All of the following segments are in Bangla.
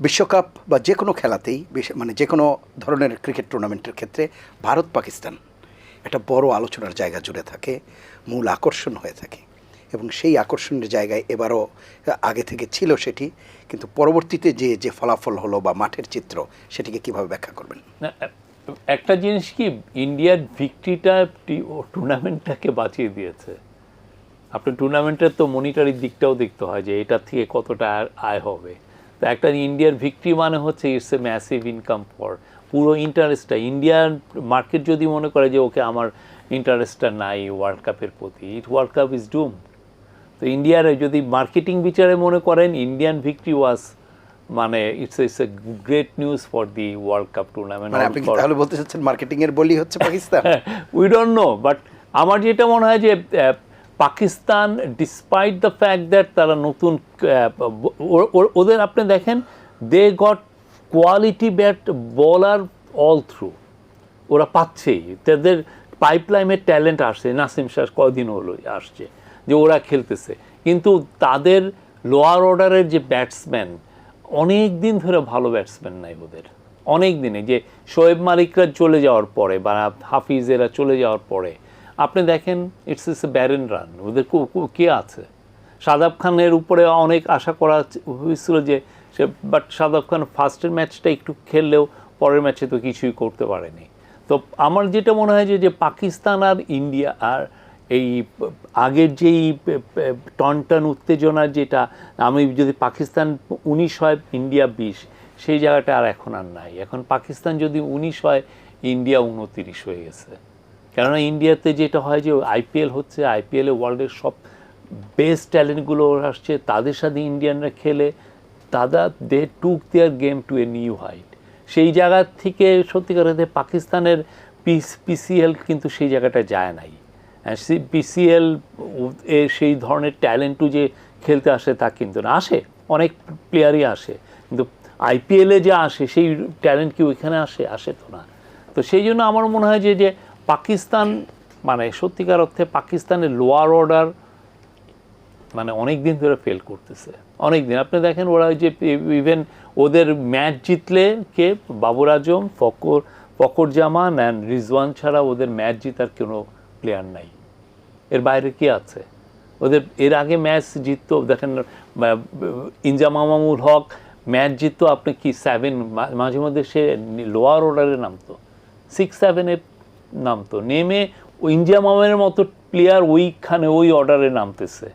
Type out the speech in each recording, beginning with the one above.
বিশ্বকাপ বা যে কোনো খেলাতেই মানে যে কোনো ধরনের ক্রিকেট টুর্নামেন্টের ক্ষেত্রে ভারত পাকিস্তান একটা বড় আলোচনার জায়গা জুড়ে থাকে, মূল আকর্ষণ হয়ে থাকে এবং সেই আকর্ষণের জায়গায় এবারও আগে থেকে ছিল সেটি, কিন্তু পরবর্তীতে যে যে ফলাফল হলো বা মাঠের চিত্র সেটিকে কীভাবে ব্যাখ্যা করবেন? একটা জিনিস কি, ইন্ডিয়ার ভিক্টরিটা টুর্নামেন্টটাকে বাঁচিয়ে দিয়েছে। আপনার টুর্নামেন্টের তো মনিটারি দিকটাও দেখতে হয় যে এটা থেকে কতটা আয় হবে। তো একটা ইন্ডিয়ার ভিক্টরি মানে হচ্ছে it's a massive income for পুরো ইন্টারেস্টটা ইন্ডিয়ান মার্কেট যদি মনে করে যে ওকে আমার ইন্টারেস্টটা নাই ওয়ার্ল্ড কাপের প্রতি it world cup is doom তো ইন্ডিয়ার যদি মার্কেটিং বিচারে মনে করেন ইন্ডিয়ান ভিক্টরি ওয়াজ মানে it's it's a great news for the world cup tournament মানে আপনি তাহলে বলতে চাচ্ছেন মার্কেটিং এর বলি হচ্ছে Pakistan? We don't know but আমার যেটা মনে হয় যে Pakistan despite the fact that তারা নতুন ওদের আপনি দেখেন they got quality bat bowler all through ওরা পাচ্ছেই। তাদের পাইপলাইনের ট্যালেন্ট আসছে। নাসিম শাহ কদিন হলো আসছে যে ওরা খেলতেছে। কিন্তু তাদের লোয়ার অর্ডারের যে ব্যাটসম্যান অনেক দিন ধরে ভালো ব্যাটসম্যান নাই ওদের। অনেক দিনে যে শোয়েব মালিকরা চলে যাওয়ার পরে বা হাফিজেরা চলে যাওয়ার পরে আপনি দেখেন it's is a barren run ওদের কো- আছে? সাদাব খানের উপরে অনেক আশা করা হয়েছিল যে সে বাট সাদাব খান ফার্স্টের ম্যাচটা একটু খেললেও পরের ম্যাচে তো কিছুই করতে পারেনি। তো আমার যেটা মনে হয় যে পাকিস্তান আর ইন্ডিয়া আর এই আগের যেই টন টন উত্তেজনার যেটা, আমি যদি পাকিস্তান উনিশ হয়, ইন্ডিয়া বিশ, সেই জায়গাটা আর এখন আর নাই। এখন পাকিস্তান যদি উনিশ হয়, ইন্ডিয়া উনতিরিশ হয়ে গেছে। কেননা ইন্ডিয়াতে যেটা হয় যে আইপিএল হচ্ছে, আইপিএলে ওয়ার্ল্ডের সব বেস্ট ট্যালেন্টগুলো আসছে, তাদের সাথে ইন্ডিয়ানরা খেলে তারা they took their game to a new height. সেই জায়গা থেকে সত্যিকার অর্থে পাকিস্তানের পিস, পিসিএল কিন্তু সেই জায়গাটা যায় নাই। পিসিএল এ সেই ধরনের ট্যালেন্টও যে খেলতে আসে তা কিন্তু না। আসে, অনেক প্লেয়ারই আসে, কিন্তু আইপিএলে যে আসে, সেই ট্যালেন্ট কি ওইখানে আসে? আসে তো না। তো সেই জন্য আমার মনে হয় যে যে পাকিস্তান মানে সত্যিকার অর্থে পাকিস্তানের লোয়ার অর্ডার মানে অনেক দিন ধরে ফেল করতেছে। অনেক দিন আপনি দেখেন ওরা ওই যে ইভেন ওদের ম্যাচ জিতলে কে? বাবুর আজম ফকর ফকর জামান অ্যান্ড রিজওয়ান ছাড়া ওদের ম্যাচ জিতার কোনো প্লেয়ার নাই। এর বাইরে কি আছে? ওদের এর আগে ম্যাচ জিততো, দেখেন ইনজামামামুল হক ম্যাচ জিততো, আপনি কি সেভেন মাঝে মধ্যে সে লোয়ার অর্ডারে নামতো। সিক্স সেভেনে নামতো। নেমে ওই ইনজামামের মতো প্লেয়ার ওইখানে ওই অর্ডারে নামতেছে।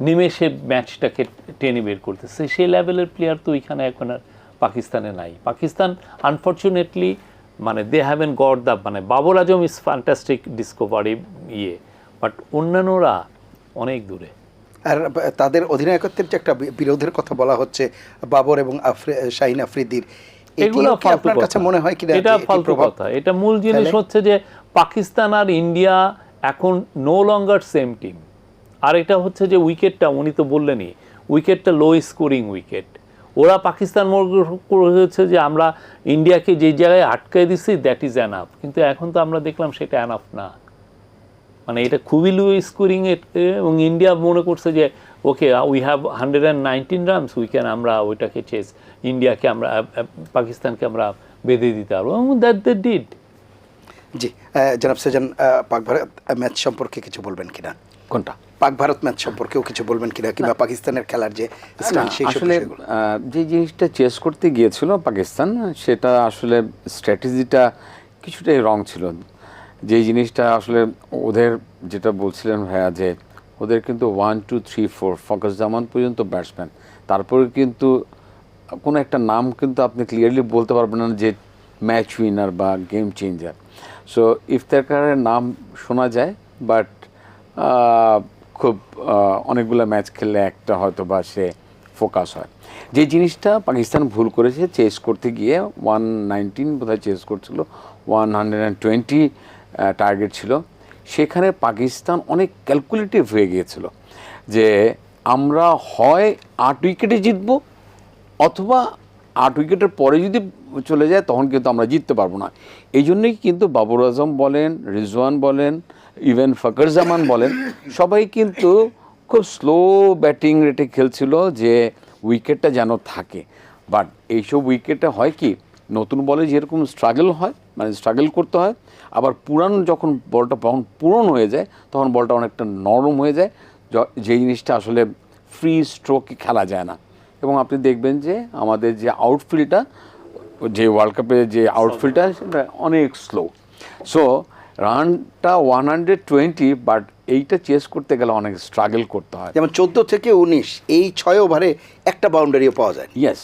নেমে সে ম্যাচটাকে টেনে বের করতেছে। সেই লেভেলের প্লেয়ার তো ওইখানে এখন আর পাকিস্তানে নাই। পাকিস্তান আনফর্চুনেটলি মানে দে হ্যাভেন গড দ্য মানে Babar Azam is fantastic discovery ইয়ে। বাট অন্যান্যরা অনেক দূরে। আর তাদের অধিনায়কত্বের যে একটা বিরোধের কথা বলা হচ্ছে বাবর এবং আফ্রি- শাহিন আফ্রিদির এগুলো আপনার কাছে মনে হয় এটা ফালতু কথা। এটা মূল জিনিস হচ্ছে যে পাকিস্তান আর ইন্ডিয়া এখন নো লঙ্গার সেম টিম আর এটা হচ্ছে যে উইকেটটা উনি তো বললেনই উইকেটটা লো স্কোরিং উইকেট ওরা পাকিস্তান হচ্ছে যে আমরা ইন্ডিয়াকে যে জায়গায় আটকায় দিচ্ছি দ্যাট ইজ অ্যানাফ কিন্তু এখন তো আমরা দেখলাম সেটা অ্যানাফ না। মানে এটা খুবই লো স্কোরিং এবং ইন্ডিয়া মনে করছে যে okay we have hundred and nineteen runs we can আমরা ওইটাকে চেস ইন্ডিয়াকে আমরা পাকিস্তানকে আমরা বেঁধে দিতে পারব। এবং দ্যাট দ্য ডিড জি জনাব সেজান পাক ভারত ম্যাচ সম্পর্কে কিছু বলবেন কিনা? কোনটা? পাক ভারত ম্যাচ সম্পর্কেও কিছু বলবেন কিনা? কিংবা পাকিস্তানের খেলার যে আসলে। যে জিনিসটা চেস করতে গিয়েছিল পাকিস্তান সেটা আসলে স্ট্র্যাটেজিটা কিছুটাই রং ছিল। যে জিনিসটা আসলে ওদের যেটা বলছিলেন ভাইয়া যে ওদের কিন্তু one two three four Fakhar Zaman পর্যন্ত ব্যাটসম্যান তারপরে কিন্তু কোনো একটা নাম কিন্তু আপনি ক্লিয়ারলি বলতে পারবেন না যে ম্যাচ উইনার বা গেম চেঞ্জার সো ইফতেখারের নাম শোনা যায় বাট খুব অনেকগুলো ম্যাচ খেললে একটা হয়তো বা সে ফোকাস হয়। যে জিনিসটা পাকিস্তান ভুল করেছে চেস করতে গিয়ে ওয়ান নাইনটিন বোধহয় চেস করছিল one hundred and twenty target ছিল। সেখানে পাকিস্তান অনেক ক্যালকুলেটিভ হয়ে গিয়েছিল যে আমরা হয় আট উইকেটে জিতবো অথবা আট উইকেটের পরে যদি চলে যায়, তখন কিন্তু আমরা জিততে পারব না। এই জন্যই কিন্তু বাবর আজম বলেন, রিজওয়ান বলেন ইভেন ফকর জামান বলেন, সবাই কিন্তু খুব স্লো ব্যাটিং রেটে খেলছিল যে উইকেটটা যেন থাকে। বাট এইসব উইকেটে হয় কি, নতুন বলে যেরকম স্ট্রাগল হয় মানে স্ট্রাগল করতে হয়। আবার পুরান যখন বলটা যখন পূরণ হয়ে যায় তখন বলটা অনেকটা নরম হয়ে যায়। য- জিনিসটা আসলে ফ্রি স্ট্রোকে খেলা যায় না। এবং আপনি দেখবেন যে আমাদের যে আউটফিল্ডটা যে ওয়ার্ল্ড কাপে যে আউটফিল্ডটা সেটা অনেক স্লো সো রানটা ওয়ান হান্ড্রেড টোয়েন্টি বাট এইটা চেস করতে গেলে অনেক স্ট্রাগল করতে হয়। যেমন চোদ্দ থেকে উনিশ এই ছয় ওভারে একটা বাউন্ডারিও পাওয়া যায়। ইয়েস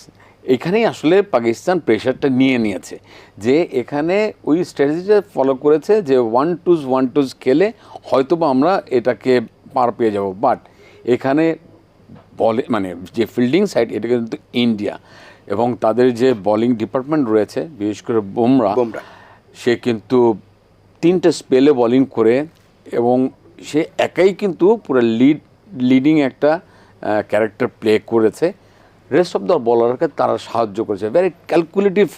এখানেই আসলে পাকিস্তান প্রেশারটা নিয়ে নিয়েছে। যে এখানে ওই স্ট্র্যাটেজিটা ফলো করেছে যে ওয়ান টুজ ওয়ান টুজ খেলে হয়তোবা আমরা এটাকে পার পেয়ে যাব। বাট এখানে বলে মানে যে ফিল্ডিং সাইড এটা কিন্তু ইন্ডিয়া এবং তাদের যে বোলিং ডিপার্টমেন্ট রয়েছে বিশেষ করে বুমরা। সে কিন্তু তিনটে স্পেলে বোলিং করে এবং সে একাই কিন্তু পুরো লিড লিডিং একটা ক্যারেক্টার প্লে করেছে। রেস্ট অফ দ্য বলারকে তারা সাহায্য করেছে। ভেরি ক্যালকুলেটিভ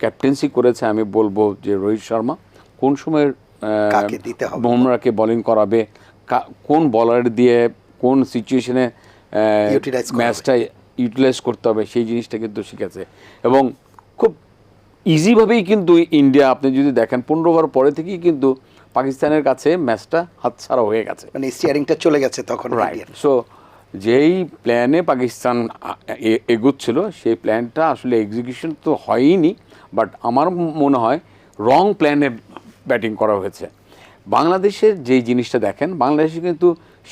ক্যাপ্টেন্সি করেছে আমি বলব যে রোহিত শর্মা। কোন সময় বুমরাকে বোলিং করাবে? কোন বলার দিয়ে কোন সিচুয়েশনে ম্যাচটা ইউটিলাইজ করতে হবে সেই জিনিসটা কিন্তু শিখেছে। এবং খুব ইজিভাবেই কিন্তু ইন্ডিয়া আপনি যদি দেখেন পনেরো ওভার পরে থেকেই কিন্তু পাকিস্তানের কাছে ম্যাচটা হাতছাড়া হয়ে গেছে। মানে স্টিয়ারিংটা চলে গেছে তখন রাইট সো যেই প্ল্যানে পাকিস্তান এগোচ্ছিল, সেই প্ল্যানটা আসলে এক্সিকিউশন তো হয়ইনি বাট আমার মনে হয় রং প্ল্যানে ব্যাটিং করা হয়েছে। বাংলাদেশের যেই জিনিসটা দেখেন, বাংলাদেশে কিন্তু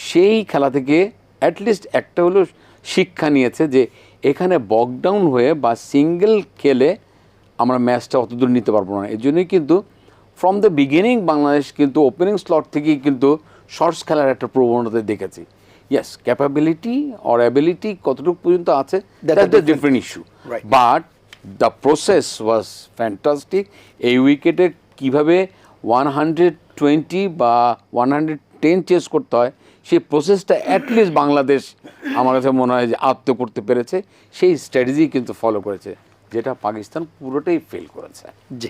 সেই খেলা থেকে অ্যাটলিস্ট একটা হলো শিক্ষা নিয়েছে যে এখানে বকডাউন হয়ে বা সিঙ্গেল খেলে আমরা ম্যাচটা অতদূর নিতে পারব না। এই জন্যই কিন্তু ফ্রম দ্য বিগিনিং বাংলাদেশ কিন্তু ওপেনিং স্লট থেকেই কিন্তু শর্টস খেলার একটা প্রবণতা দেখেছি। ইয়েস ক্যাপাবিলিটি অর অ্যাবিলিটি কতটুকু পর্যন্ত আছে that's the different- different issue. But the process was fantastic এই উইকেটে কীভাবে ওয়ান হান্ড্রেড টোয়েন্টি বা ওয়ান হান্ড্রেড টেন চেস করতে হয় সেই প্রসেসটা অ্যাটলিস্ট বাংলাদেশ আমার কাছে মনে হয় যে আত্ম করতে পেরেছে। সেই স্ট্র্যাটেজি কিন্তু ফলো করেছে যেটা পাকিস্তান পুরোটাই ফেল করেছে। জি।